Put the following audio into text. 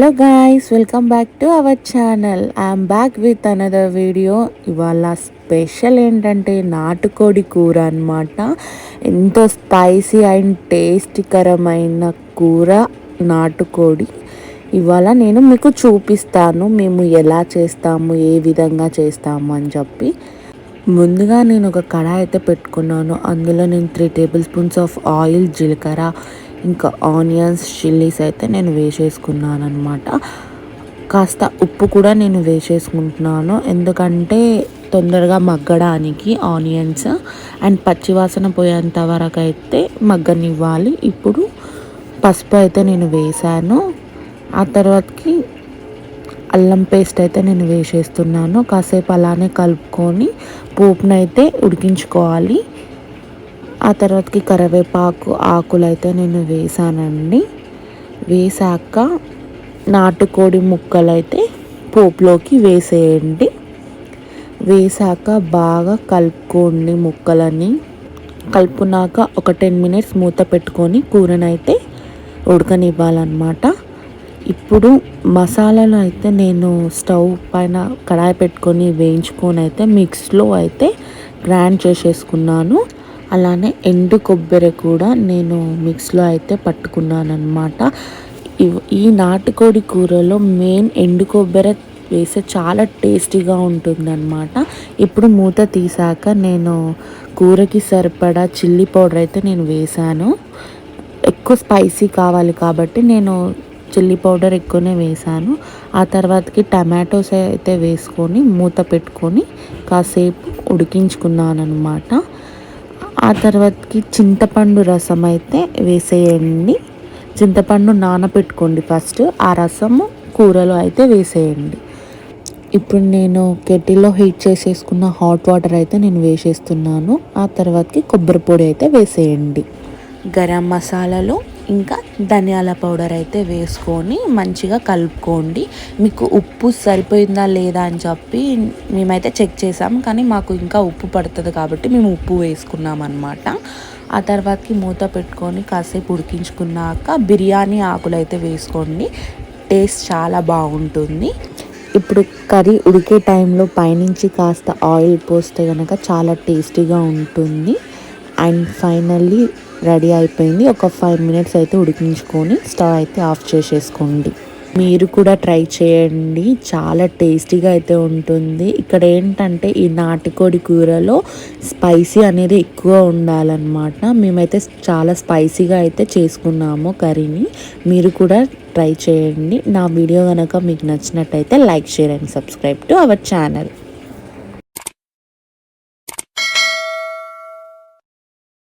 Hello guys welcome back to our channel I'm back with another video ఇవాళ special ఏంటంటే నాటుకోడి కూర అనమాట ఎంతో స్పైసీ అండ్ టేస్టీకరమైన కూర నాటుకోడి. ఇవాళ నేను మీకు చూపిస్తాను మేము ఎలా చేస్తాము ఏ విధంగా చేస్తాము అని చెప్పి. ముందుగా నేను ఒక కడాయి అయితే పెట్టుకున్నాను. అందులో నేను three tablespoons of oil జీలకర్ర ఇంకా ఆనియన్స్ చిల్లీస్ అయితే నేను వేసేసుకున్నాను అనమాట కాస్త ఉప్పు కూడా నేను వేసేసుకుంటున్నాను. ఎందుకంటే తొందరగా మగ్గడానికి ఆనియన్స్ అండ్ పచ్చివాసన పోయేంత వరకు అయితే మగ్గనివ్వాలి. ఇప్పుడు పసుపు అయితే నేను వేసాను ఆ తర్వాతకి అల్లం పేస్ట్ అయితే నేను వేసేస్తున్నాను. కాసేపు అలానే కలుపుకొని పోపునైతే ఉడికించుకోవాలి. ఆ తర్వాతకి కరివేపాకు ఆకులు అయితే నేను వేసానండి. వేసాక నాటుకోడి ముక్కలు అయితే పోపులోకి వేసేయండి. వేసాక బాగా కలుపుకోండి ముక్కలని. కలుపుకున్నాక ఒక టెన్ మినిట్స్ మూత పెట్టుకొని కూరనైతే ఉడకనివ్వాలన్నమాట. ఇప్పుడు మసాలాలు అయితే నేను స్టవ్ పైన కడాయి పెట్టుకొని వేయించుకొని అయితే మిక్స్లో అయితే గ్రైండ్ చేసేసుకున్నాను. అలానే ఎండు కొబ్బరి కూడా నేను మిక్స్లో అయితే పట్టుకున్నాను అనమాట ఈ నాటుకోడి కూరలో మెయిన్ ఎండు కొబ్బరి వేస్తే చాలా టేస్టీగా ఉంటుందన్నమాట. ఇప్పుడు మూత తీసాక నేను కూరకి సరిపడా చిల్లీ పౌడర్ అయితే నేను వేసాను. ఎక్కువ స్పైసీ కావాలి కాబట్టి నేను చిల్లీ పౌడర్ ఎక్కువనే వేసాను. ఆ తర్వాతకి టమాటోస్ అయితే వేసుకొని మూత పెట్టుకొని కాసేపు ఉడికించుకున్నాను అనమాట ఆ తర్వాతకి చింతపండు రసం అయితే వేసేయండి. చింతపండు నానబెట్టుకోండి ఫస్ట్. ఆ రసము కూరలో అయితే వేసేయండి. ఇప్పుడు నేను కెటిల్లో హీట్ చేసేసుకున్న హాట్ వాటర్ అయితే నేను వేసేస్తున్నాను. ఆ తర్వాతకి కొబ్బరి పొడి అయితే వేసేయండి. గరం మసాలాలు ఇంకా ధనియాల పౌడర్ అయితే వేసుకొని మంచిగా కలుపుకోండి. మీకు ఉప్పు సరిపోయిందా లేదా అని చెప్పి మేమైతే చెక్ చేసాం. కానీ మాకు ఇంకా ఉప్పు పడుతుంది కాబట్టి మేము ఉప్పు వేసుకున్నాం అనమాట ఆ తర్వాతకి మూత పెట్టుకొని కాసేపు ఉడికించుకున్నాక బిర్యానీ ఆకులు అయితే వేసుకోండి. టేస్ట్ చాలా బాగుంటుంది. ఇప్పుడు కర్రీ ఉడికే టైంలో పైనుంచి కాస్త ఆయిల్ పోస్తే కనుక చాలా టేస్టీగా ఉంటుంది. అండ్ ఫైనల్లీ రెడీ అయిపోయింది. ఒక ఫైవ్ మినిట్స్ అయితే ఉడికించుకొని స్టవ్ అయితే ఆఫ్ చేసేసుకోండి. మీరు కూడా ట్రై చేయండి. చాలా టేస్టీగా అయితే ఉంటుంది. ఇక్కడ ఏంటంటే ఈ నాటుకోడి కూరలో స్పైసీ అనేది ఎక్కువ ఉండాలన్నమాట. మేమైతే చాలా స్పైసీగా అయితే చేసుకున్నాము కర్రీని. మీరు కూడా ట్రై చేయండి. నా వీడియో కనుక మీకు నచ్చినట్టయితే like share and subscribe to our channel.